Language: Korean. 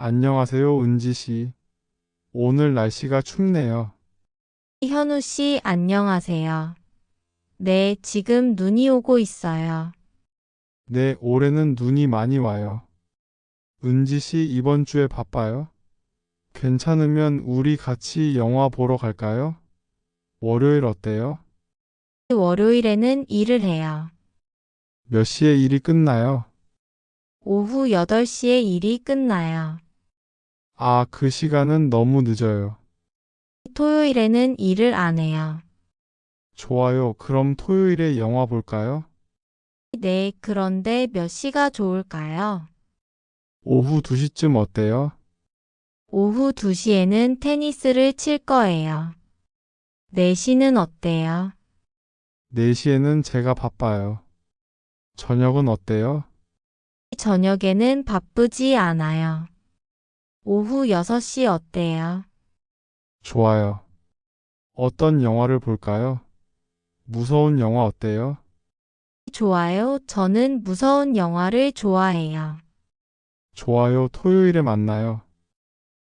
안녕하세요, 은지 씨. 오늘 날씨가 춥네요. 현우 씨, 안녕하세요. 네, 지금 눈이 오고 있어요. 네, 올해는 눈이 많이 와요. 은지 씨 이번 주에 바빠요? 괜찮으면 우리 같이 영화 보러 갈까요? 월요일 어때요? 월요일에는 일을 해요. 몇 시에 일이 끝나요? 오후 8시에 일이 끝나요. 아, 그 시간은 너무 늦어요. 토요일에는 일을 안 해요. 좋아요. 그럼 토요일에 영화 볼까요? 네, 그런데 몇 시가 좋을까요? 오후 2시쯤 어때요? 오후 2시에는 테니스를 칠 거예요. 4시는 어때요? 4시에는 제가 바빠요. 저녁은 어때요? 저녁에는 바쁘지 않아요. 오후 6시 어때요? 좋아요. 어떤 영화를 볼까요? 무서운 영화 어때요? 좋아요. 저는 무서운 영화를 좋아해요. 좋아요. 토요일에 만나요.